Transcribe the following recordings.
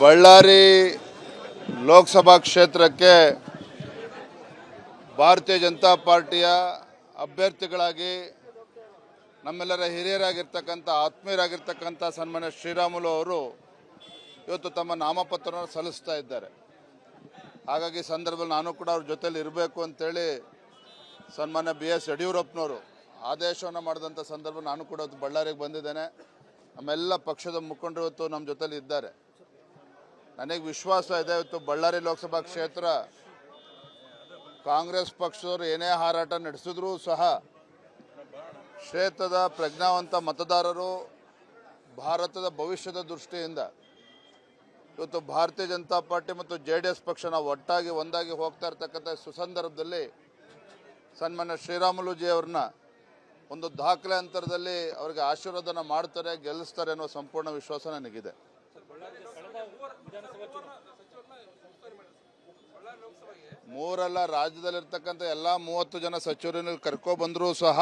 ಬಳ್ಳಾರಿ ಲೋಕಸಭಾ ಕ್ಷೇತ್ರಕ್ಕೆ ಭಾರತೀಯ ಜನತಾ ಪಾರ್ಟಿಯ ಅಭ್ಯರ್ಥಿಗಳಾಗಿ ನಮ್ಮೆಲ್ಲರ ಹಿರಿಯರಾಗಿರ್ತಕ್ಕಂಥ, ಆತ್ಮೀಯರಾಗಿರ್ತಕ್ಕಂಥ ಸನ್ಮಾನ್ಯ ಶ್ರೀರಾಮುಲು ಅವರು ಇವತ್ತು ತಮ್ಮ ನಾಮಪತ್ರವನ್ನು ಸಲ್ಲಿಸ್ತಾ ಇದ್ದಾರೆ. ಹಾಗಾಗಿ ಸಂದರ್ಭದಲ್ಲಿ ನಾನು ಕೂಡ ಅವ್ರ ಜೊತೆಲಿ ಇರಬೇಕು ಅಂತೇಳಿ ಸನ್ಮಾನ್ಯ ಬಿ ಎಸ್ ಯಡಿಯೂರಪ್ಪನವರು ಆದೇಶವನ್ನು ಮಾಡಿದಂಥ ಸಂದರ್ಭ ನಾನು ಕೂಡ ಬಳ್ಳಾರಿಗೆ ಬಂದಿದ್ದೇನೆ. ನಮ್ಮೆಲ್ಲ ಪಕ್ಷದ ಮುಖಂಡರು ಇವತ್ತು ನಮ್ಮ ಜೊತೇಲಿ ಇದ್ದಾರೆ. ನನಗೆ ವಿಶ್ವಾಸ ಇದೆ, ಇವತ್ತು ಬಳ್ಳಾರಿ ಲೋಕಸಭಾ ಕ್ಷೇತ್ರ ಕಾಂಗ್ರೆಸ್ ಪಕ್ಷದವರು ಏನೇ ಹಾರಾಟ ನಡೆಸಿದ್ರೂ ಸಹ ಕ್ಷೇತ್ರದ ಪ್ರಜ್ಞಾವಂತ ಮತದಾರರು ಭಾರತದ ಭವಿಷ್ಯದ ದೃಷ್ಟಿಯಿಂದ ಇವತ್ತು ಭಾರತೀಯ ಜನತಾ ಪಾರ್ಟಿ ಮತ್ತು ಜೆ ಡಿ ಎಸ್ ಪಕ್ಷ ಒಟ್ಟಾಗಿ ಒಂದಾಗಿ ಹೋಗ್ತಾ ಇರ್ತಕ್ಕಂಥ ಸುಸಂದರ್ಭದಲ್ಲಿ ಸನ್ಮಾನ್ಯ ಶ್ರೀರಾಮುಲುಜಿ ಅವ್ರನ್ನ ಒಂದು ದಾಖಲೆ ಅಂತರದಲ್ಲಿ ಅವರಿಗೆ ಆಶೀರ್ವಾದನ ಮಾಡ್ತಾರೆ, ಗೆಲ್ಲಿಸ್ತಾರೆ ಅನ್ನೋ ಸಂಪೂರ್ಣ ವಿಶ್ವಾಸ ನನಗಿದೆ. ಮೂರಲ್ಲ, ರಾಜ್ಯದಲ್ಲಿರ್ತಕ್ಕಂಥ ಎಲ್ಲ ಮೂವತ್ತು ಜನ ಸಚಿವರನ್ನು ಕರ್ಕೊಬಂದರೂ ಸಹ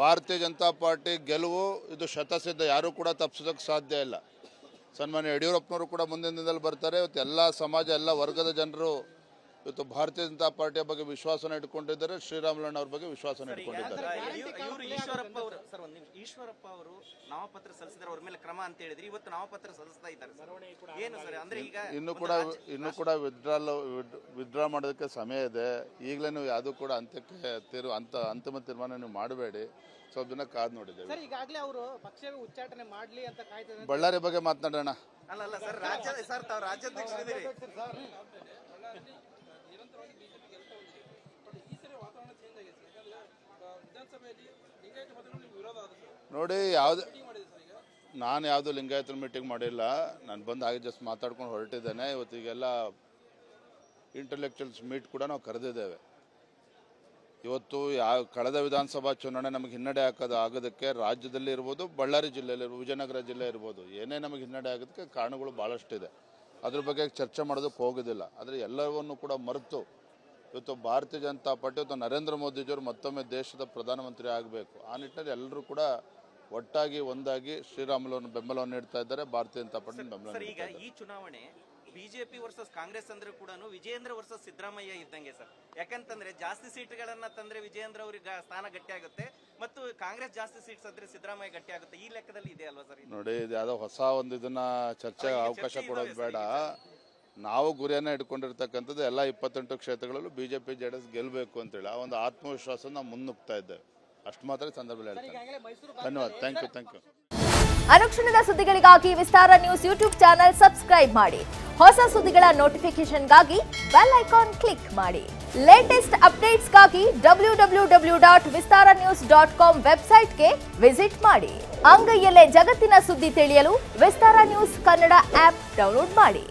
ಭಾರತೀಯ ಜನತಾ ಪಾರ್ಟಿ ಗೆಲುವು ಇದು ಶತಸಿದ್ಧ. ಯಾರೂ ಕೂಡ ತಪ್ಪಿಸೋದಕ್ಕೆ ಸಾಧ್ಯ ಇಲ್ಲ. ಸನ್ಮಾನ್ಯ ಯಡಿಯೂರಪ್ಪನವರು ಕೂಡ ಮುಂದಿನ ದಿನದಲ್ಲಿ ಬರ್ತಾರೆ. ಇವತ್ತು ಎಲ್ಲ ಸಮಾಜ, ಎಲ್ಲ ವರ್ಗದ ಜನರು ಇವತ್ತು ಭಾರತೀಯ ಜನತಾ ಪಾರ್ಟಿಯ ಬಗ್ಗೆ ವಿಶ್ವಾಸನ ಇಟ್ಕೊಂಡಿದ್ದಾರೆ ಶ್ರೀರಾಮುಲಣ್ಣ ಅವ್ರ ಬಗ್ಗೆ ವಿಶ್ವಾಸನ ಇಟ್ಕೊಂಡಿದ್ದಾರೆ. ಇವರು ಈಶ್ವರಪ್ಪ ಅವರು ಸರ್ ಒಂದು ಈಶ್ವರಪ್ಪ ಅವರು ನಾಮಪತ್ರ ಸಲ್ಲಿಸಿದ್ರೆ ಅವ್ರ ಮೇಲೆ ಕ್ರಮ ಅಂತ ಹೇಳಿದ್ರೆ. ಇವತ್ತು ನಾಮಪತ್ರ ಸಲ್ಲಿಸ್ತಾ ಇದ್ದಾರೆ ಏನು ಸರ್ ಅಂದ್ರೆ ಈಗ ಇನ್ನು ಕೂಡ ಇನ್ನು ಕೂಡ ವಿಡ್ರಾಲ್ ವಿಡ್ರಾ ಮಾಡೋದಕ್ಕೆ ಸಮಯ ಇದೆ. ಈಗಲೇ ನೀವು ಯಾವುದು ಕೂಡ ಅಂತ್ಯಕ್ಕೆ ತೀರ್ ಅಂತ ಅಂತಿಮ ತೀರ್ಮಾನ ನೀವು ಮಾಡಬೇಡಿ. ಸ್ವಲ್ಪ ದಿನ ಕಾದು ನೋಡಿದ್ದೇವೆ. ಸರ್ ಈಗಾಗಲೇ ಅವರು ಪಕ್ಷವೇ ಉಚ್ಚಾಟನೆ ಮಾಡ್ಲಿ ಅಂತ ಕಾಯ್ತಿದ್ದಾರೆ ಬಳ್ಳಾರಿ ಬಗ್ಗೆ ಮಾತನಾಡೋಣ. ಅಲ್ಲ ಅಲ್ಲ ಸರ್ ರಾಜ್ಯ ಸರ್ ತಾವು ರಾಜ್ಯಾಧ್ಯಕ್ಷರಿದ್ದೀರಿ. ನೋಡಿ, ಯಾವ್ದು ನಾನು ಯಾವುದು ಲಿಂಗಾಯತ ಮೀಟಿಂಗ್ ಮಾಡಿಲ್ಲ. ನಾನು ಬಂದು ಹಾಗೆ ಜಸ್ಟ್ ಮಾತಾಡ್ಕೊಂಡು ಹೊರಟಿದ್ದೇನೆ. ಇವತ್ತಿಗೆಲ್ಲ ಇಂಟೆಲೆಕ್ಚುಯಲ್ಸ್ ಮೀಟ್ ಕೂಡ ನಾವು ಕರೆದಿದ್ದೇವೆ. ಇವತ್ತು ಯಾವ ಕಳೆದ ವಿಧಾನಸಭಾ ಚುನಾವಣೆ ನಮಗೆ ಹಿನ್ನಡೆ ಹಾಕೋದು ಆಗೋದಕ್ಕೆ ರಾಜ್ಯದಲ್ಲಿ ಇರ್ಬೋದು, ಬಳ್ಳಾರಿ ಜಿಲ್ಲೆಯಲ್ಲಿ ವಿಜಯನಗರ ಜಿಲ್ಲೆ ಇರ್ಬೋದು, ಏನೇ ನಮಗೆ ಹಿನ್ನಡೆ ಆಗೋದಕ್ಕೆ ಕಾರಣಗಳು ಭಾಳಷ್ಟಿದೆ ಅದ್ರ ಬಗ್ಗೆ ಚರ್ಚೆ ಮಾಡೋದಕ್ಕೆ ಹೋಗೋದಿಲ್ಲ. ಆದರೆ ಎಲ್ಲವನ್ನು ಕೂಡ ಮರೆತು ಇವತ್ತು ಭಾರತೀಯ ಜನತಾ ಪಾರ್ಟಿ ಇವತ್ತು ನರೇಂದ್ರ ಮೋದಿಜಿಯವರು ಮತ್ತೊಮ್ಮೆ ದೇಶದ ಪ್ರಧಾನಮಂತ್ರಿ ಆಗಬೇಕು. ಆ ನಿಟ್ಟಿನಲ್ಲಿ ಎಲ್ಲರೂ ಕೂಡ ಒಟ್ಟಾಗಿ ಒಂದಾಗಿ ಶ್ರೀರಾಮುಲು ಬೆಂಬಲವನ್ನು ನೀಡ್ತಾ ಇದ್ದಾರೆ. ಭಾರತೀಯ ಜನತಾ ಪಾರ್ಟಿ ಬೆಂಬಲ ಈಗ ಈ ಚುನಾವಣೆ ಬಿಜೆಪಿ ವರ್ಸಸ್ ಕಾಂಗ್ರೆಸ್ ಅಂದ್ರೆ ಕೂಡ ವಿಜಯೇಂದ್ರ ವರ್ಸಸ್ ಸಿದ್ದರಾಮಯ್ಯ ಇದ್ದಂಗೆ ಸರ್. ಯಾಕಂತಂದ್ರೆ ಜಾಸ್ತಿ ಸೀಟ್ಗಳನ್ನ ತಂದ್ರೆ ವಿಜಯೇಂದ್ರ ಅವರಿಗೆ ಸ್ಥಾನ ಗಟ್ಟಿ ಆಗುತ್ತೆ ಮತ್ತು ಕಾಂಗ್ರೆಸ್ ಜಾಸ್ತಿ ಸೀಟ್ಸ್ ಅಂದ್ರೆ ಸಿದ್ದರಾಮಯ್ಯ ಗಟ್ಟಿ ಆಗುತ್ತೆ. ಈ ಲೆಕ್ಕದಲ್ಲಿ ಇದೆ ಅಲ್ವಾ ಸರ್? ನೋಡಿ ಯಾವ್ದೋ ಹೊಸ ಒಂದು ಇದನ್ನ ಚರ್ಚೆಗೆ ಅವಕಾಶ ಕೊಡೋದು ಬೇಡ. ನಾವು ಗುರಿಯನ್ನು ಇಟ್ಕೊಂಡಿರ್ತಕ್ಕಂಥದ್ದು ಎಲ್ಲ ಇಪ್ಪತ್ತೆಂಟು ಕ್ಷೇತ್ರಗಳಲ್ಲೂ ಬಿ ಜೆ ಡಿ ಎಸ್ ಗೆಲ್ಲಬೇಕು ಅಂತೇಳಿ. ಆ ಒಂದು ಆತ್ಮವಿಶ್ವಾಸ ನಾವು ಮುನ್ನುಗ್ತಾ ಇದ್ದೇವೆ ಅಷ್ಟು ಮಾತ್ರ ಸಂದರ್ಭದಲ್ಲಿ ಹೇಳ್ತೇನೆ. ಧನ್ಯವಾದ. ಥ್ಯಾಂಕ್ ಯು ಥ್ಯಾಂಕ್ ಯು ಅನುಕ್ಷಣದ ಸುದ್ದಿಗಳಿಗಾಗಿ Vistara news YouTube channel subscribe ಮಾಡಿ. ಹೊಸ ಸುದ್ದಿಗಳ ನೋಟಿಫಿಕೇಶನ್ಗಾಗಿ ಬೆಲ್ ಐಕಾನ್ ಕ್ಲಿಕ್ ಮಾಡಿ. Latest ಅಪ್ಡೇಟ್ಸ್ಗಾಗಿ W W W dot Vistara news dot com ವೆಬ್ಸೈಟ್ಗೆ ವಿಸಿಟ್ ಮಾಡಿ. ಅಂಗೈಯಲ್ಲೇ ಜಗತ್ತಿನ ಸುದ್ದಿ ತಿಳಿಯಲು Vistara news Kannada app download ಮಾಡಿ.